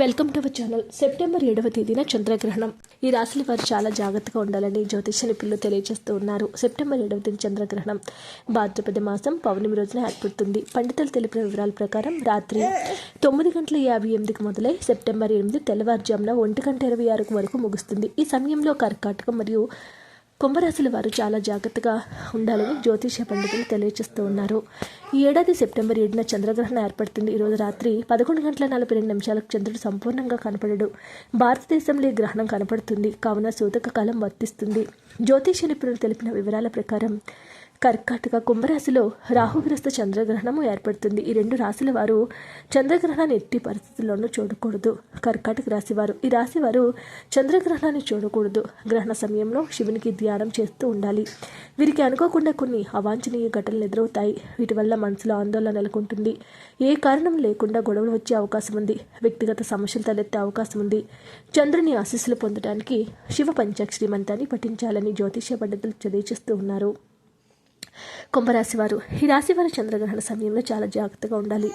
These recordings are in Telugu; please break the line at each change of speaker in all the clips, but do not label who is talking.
Welcome to our channel. September ఏడవ తేదీన చంద్రగ్రహణం. ఈ రాశుల వారు చాలా జాగ్రత్తగా ఉండాలని జ్యోతిష నిపుణులు తెలియజేస్తూ ఉన్నారు. సెప్టెంబర్ ఏడవ తేదీ చంద్రగ్రహణం. భాద్రపద మాసం పౌర్ణమి రోజున ఏర్పడుతుంది. పండితులు తెలిపిన వివరాల ప్రకారం రాత్రి తొమ్మిది గంటల యాభై ఎనిమిదికి మొదలై సెప్టెంబర్ ఎనిమిది తెల్లవారుజామున ఒంటి గంట ఇరవై ఆరుకు వరకు ముగుస్తుంది. ఈ సమయంలో కర్కాటకం మరియు కుంభరాశుల వారు చాలా జాగ్రత్తగా ఉండాలని జ్యోతిష పండితులు తెలియజేస్తూ ఉన్నారు. ఈ ఏడాది సెప్టెంబర్ ఏడున చంద్రగ్రహణం ఏర్పడుతుంది. ఈరోజు రాత్రి పదకొండు గంటల నలభై రెండు నిమిషాలకు చంద్రుడు సంపూర్ణంగా కనపడడు. భారతదేశంలో ఈ గ్రహణం కనపడుతుంది. కావున సూతక కాలం వర్తిస్తుంది. జ్యోతిష నిపుణులు తెలిపిన వివరాల ప్రకారం కర్కాటక కుంభరాశిలో రాహుగ్రస్త చంద్రగ్రహణము ఏర్పడుతుంది. ఈ రెండు రాశుల వారు చంద్రగ్రహణాన్ని ఎట్టి పరిస్థితుల్లోనూ చూడకూడదు. కర్కాటక రాశి వారు ఈ రాశి వారు చంద్రగ్రహణాన్ని చూడకూడదు. గ్రహణ సమయంలో శివునికి ధ్యానం చేస్తూ ఉండాలి. వీరికి అనుకోకుండా కొన్ని అవాంఛనీయ ఘటనలు ఎదురవుతాయి. వీటి వల్ల మనసులో ఆందోళన నెలకొంటుంది. ఏ కారణం లేకుండా గొడవలు వచ్చే అవకాశం ఉంది. వ్యక్తిగత సమస్యలు తలెత్తే అవకాశం ఉంది. చంద్రుని ఆశీస్సులు పొందడానికి శివ పంచాక్షరి మంత్రాన్ని పఠించాలని జ్యోతిష్య పండితులు తెలియజేస్తూ ఉన్నారు. కుంభరాశి వారు ఈ రాశి వారి చంద్రగ్రహణ సమయంలో చాలా జాగ్రత్తగా ఉండాలి.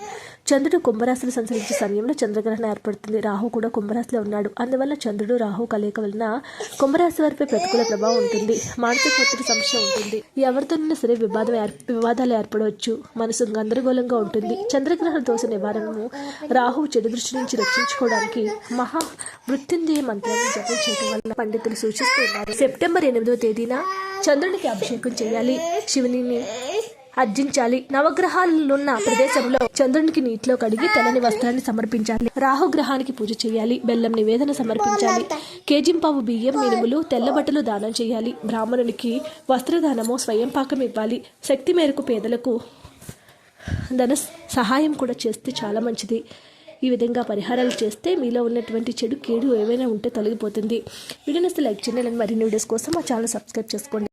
చంద్రుడు కుంభరాశిని సంచరించే సమయంలో చంద్రగ్రహణం ఏర్పడుతుంది. రాహు కూడా కుంభరాశిలో ఉన్నాడు. అందువల్ల చంద్రుడు రాహు కలయిక వలన కుంభరాశి వారిపై ప్రతికూల ప్రభావం ఉంటుంది. మానసిక ఒత్తిడి సమస్య ఉంటుంది. ఎవరితోనైనా సరే వివాదం వివాదాలు ఏర్పడవచ్చు. మనసు గందరగోళంగా ఉంటుంది. చంద్రగ్రహణ దోష నివారణను రాహు చెడు దృష్టి నుంచి రక్షించుకోవడానికి మహా మృత్యుంజయ మంత్రాన్ని జపం చేయడం వల్ల పండితులు సూచిస్తున్నారు. సెప్టెంబర్ ఎనిమిదో తేదీన చంద్రునికి అభిషేకం చేయాలి. శివుని అర్జించాలి. నవగ్రహాలున్న ప్రదేశంలో చంద్రునికి నీటిలో కడిగి తెల్లని వస్త్రాన్ని సమర్పించాలి. రాహుగ్రహానికి పూజ చేయాలి. బెల్లం నివేదన సమర్పించాలి. కేజింపావు బియ్యం మినుములు తెల్ల బట్టలు దానం చేయాలి. బ్రాహ్మణునికి వస్త్రదానము స్వయం పాకం ఇవ్వాలి. శక్తి మేరకు పేదలకు ధన సహాయం కూడా చేస్తే చాలా మంచిది. ఈ విధంగా పరిహారాలు చేస్తే మీలో ఉన్నటువంటి చెడు కేడు ఏవైనా ఉంటే తొలగిపోతుంది. వీడియోస్ లైక్ చేయండి. మరిన్ని వీడియోస్ కోసం మా ఛానల్ సబ్స్క్రైబ్ చేసుకోండి.